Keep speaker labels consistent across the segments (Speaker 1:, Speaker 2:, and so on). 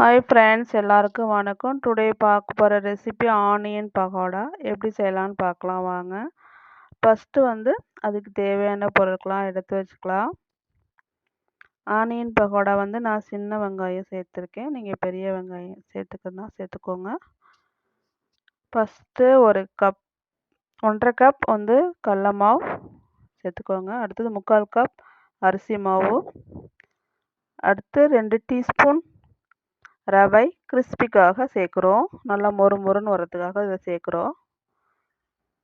Speaker 1: Hi friends எல்லாருக்கும் வணக்கம். Today பார்க்க போகிற ரெசிபி ஆனியன் பகோடா எப்படி செய்யலான்னு பார்க்கலாம் வாங்க. ஃபஸ்ட்டு வந்து அதுக்கு தேவையான பொருட்கள்லாம் எடுத்து வச்சுக்கலாம். ஆனியன் பகோடா வந்து நான் சின்ன வெங்காயம் சேர்த்துருக்கேன். நீங்கள் பெரிய வெங்காயம் சேர்த்துக்கன்னா சேர்த்துக்கோங்க. ஃபஸ்ட்டு ஒரு கப் ஒன்றரை கப் வந்து கடல மாவு சேர்த்துக்கோங்க. அடுத்தது முக்கால் கப் அரிசி மாவு. அடுத்து ரெண்டு டீஸ்பூன் ரவை கிறிஸ்பிக்காக சேர்க்குறோம். நல்லா மொறு மொறுன்னு வரத்துக்காக இதை சேர்க்குறோம்.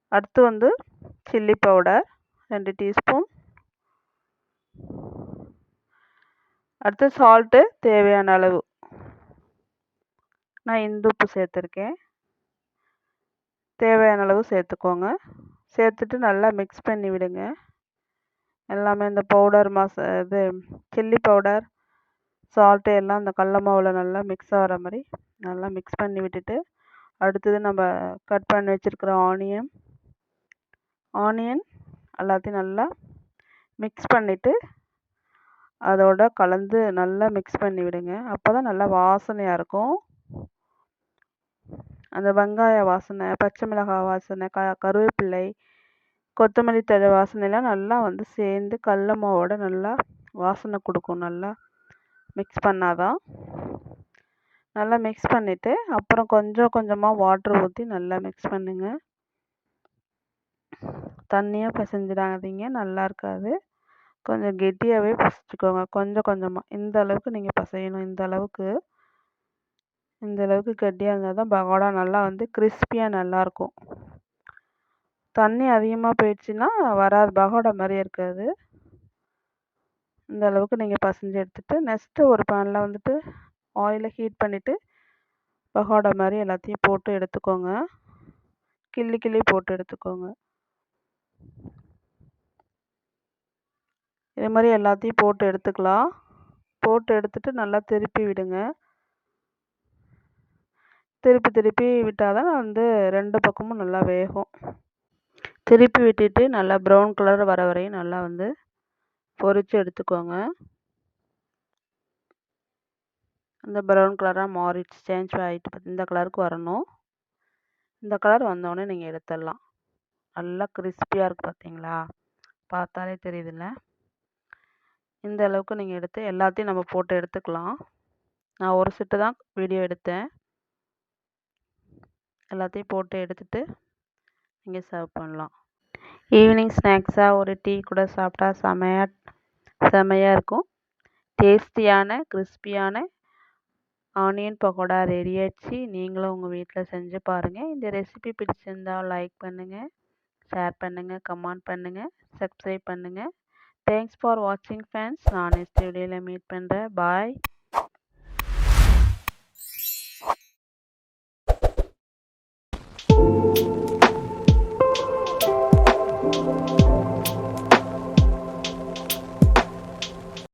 Speaker 1: அடுத்து வந்து சில்லி பவுடர் ரெண்டு டீஸ்பூன். அடுத்து சால்ட்டு தேவையான அளவு. நான் இந்து உப்பு சேர்த்துருக்கேன். தேவையான அளவு சேர்த்துக்கோங்க. சேர்த்துட்டு நல்லா மிக்ஸ் பண்ணி விடுங்க. எல்லாமே இந்த பவுடர் மச இது சில்லி பவுடர் சால்ட்டு எல்லாம் அந்த கடல மாவில் நல்லா மிக்ஸ் ஆகிற மாதிரி நல்லா மிக்ஸ் பண்ணி விட்டுட்டு அடுத்தது நம்ம கட் பண்ணி வச்சுருக்கிற ஆனியன் ஆனியன் எல்லாத்தையும் நல்லா மிக்ஸ் பண்ணிவிட்டு அதோட கலந்து நல்லா மிக்ஸ் பண்ணி விடுங்க. அப்போ தான் நல்லா வாசனையாக இருக்கும். அந்த வெங்காய வாசனை பச்சை மிளகாய் வாசனை க கருவேப்பிள்ளை கொத்தமல்லி தழை வாசனைலாம் நல்லா வந்து சேர்ந்து கடல மாவோட நல்லா வாசனை கொடுக்கும். நல்லா மிக்ஸ் பண்ணாதான் நல்லா மிக்ஸ் பண்ணிவிட்டு அப்புறம் கொஞ்சம் கொஞ்சமாக வாட்ரு ஊற்றி நல்லா மிக்ஸ் பண்ணுங்கள் தண்ணியாக பிசைஞ்சிடாதீங்க நல்லா இருக்காது. கொஞ்சம் கெட்டியாகவே பிசைச்சிக்கோங்க கொஞ்சம் கொஞ்சமாக இந்த அளவுக்கு நீங்கள் பிசையணும் இந்த அளவுக்கு. இந்த அளவுக்கு கெட்டியாக இருந்தால் தான் பகோடா நல்லா வந்து கிறிஸ்பியாக நல்லாயிருக்கும் தண்ணி அதிகமாக போயிடுச்சுன்னா வராது பகோடா மாதிரியே இருக்காது. இந்த அளவுக்கு நீங்கள் பசைஞ்சு எடுத்துகிட்டு நெக்ஸ்ட்டு ஒரு பேனில் வந்துட்டு ஆயிலை ஹீட் பண்ணிவிட்டு பகோடா மாதிரி எல்லாத்தையும் போட்டு எடுத்துக்கோங்க. கிள்ளி கிள்ளி போட்டு எடுத்துக்கோங்க. இது மாதிரி எல்லாத்தையும் போட்டு எடுத்துக்கலாம். போட்டு எடுத்துட்டு நல்லா திருப்பி விடுங்க. திருப்பி திருப்பி விட்டால் தான் வந்து ரெண்டு பக்கமும் நல்லா வேகும். திருப்பி விட்டுட்டு நல்லா ப்ரௌன் கலர் வர வரையும் நல்லா வந்து பொரித்து எடுத்துக்கோங்க. அந்த ப்ரௌன் கலராக மாறிடுச்சு. சேஞ்ச் ஆகிட்டு இந்த கலருக்கு வரணும். இந்த கலர் வந்தோடனே நீங்கள் எடுத்துடலாம். நல்லா கிறிஸ்பியாக இருக்குது பார்த்தீங்களா பார்த்தாலே தெரியுதுல்ல? இந்த அளவுக்கு நீங்கள் எடுத்து எல்லாத்தையும் நம்ம போட்டு எடுத்துக்கலாம். நான் ஒரு சிட்டு தான் வீடியோ எடுத்தேன். எல்லாத்தையும் போட்டு எடுத்துட்டு நீங்கள் சர்வ் பண்ணலாம். ஈவினிங் ஸ்நாக்ஸாக ஒரு டீ கூட சாப்பிட்டா செமையாக செமையாக இருக்கும். டேஸ்டியான கிறிஸ்பியான ஆனியன் பக்கோடா ரெடி ஆயிடுச்சு. நீங்களும் உங்கள் வீட்டில் செஞ்சு பாருங்கள் இந்த ரெசிபி பிடிச்சிருந்தா லைக் பண்ணுங்கள் ஷேர் பண்ணுங்கள் கமெண்ட் பண்ணுங்கள் சப்ஸ்கிரைப் பண்ணுங்கள் தேங்க்ஸ் ஃபார் வாட்சிங் ஃப்ரெண்ட்ஸ் நான் நெக்ஸ்ட் வீடியோவில் மீட் பண்ணுறேன் பாய்